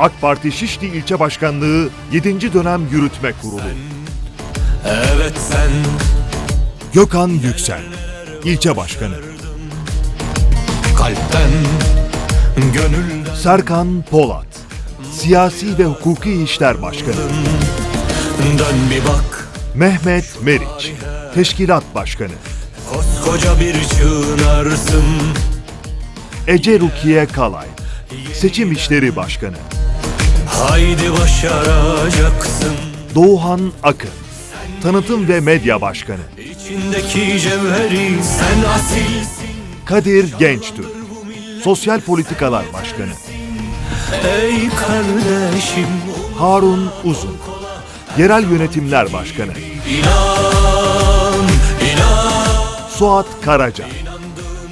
AK Parti Şişli İlçe Başkanlığı 7. Dönem Yürütme Kurulu. Evet sen Gökhan Yüksel, İlçe Başkanı. kalpten Gönülden Serkan Polat, Siyasi ve Hukuki İşler Başkanı. dön bir bak Mehmet Meriç, Teşkilat Başkanı. Koskoca bir çığınarsın Ece Rukiye Kalay, Seçim İşleri Başkanı. Haydi başaracaksın Doğuhan Akın, Tanıtım ve Medya Başkanı. İçindeki cevheri sen asilsin Kadir Gençtürk, Sosyal Politikalar Başkanı. Ey kardeşim Harun Uzun, Yerel Yönetimler Başkanı. inan inan Suat Karaca,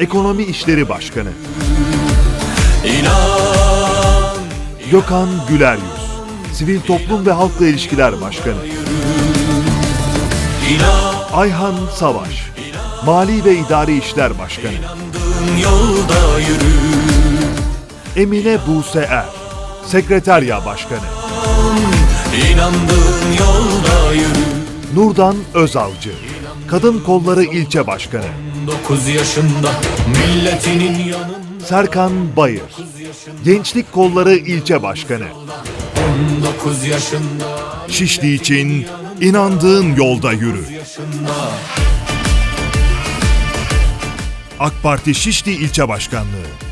Ekonomi İşleri Başkanı. inan Gökhan Güleryüz, Sivil Toplum ve Halkla İlişkiler Başkanı. Ayhan Savaş, Mali ve İdari İşler Başkanı. Emine Buse Er, Sekreterya Başkanı. İnandığın yolda yürü Nurdan Özavcı, Kadın Kolları İlçe Başkanı. 9 yaşında milletinin yanında Serkan Bayır, Gençlik Kolları İlçe Başkanı. 19 yaşında Şişli için inandığın yolda yürü. AK Parti Şişli İlçe Başkanlığı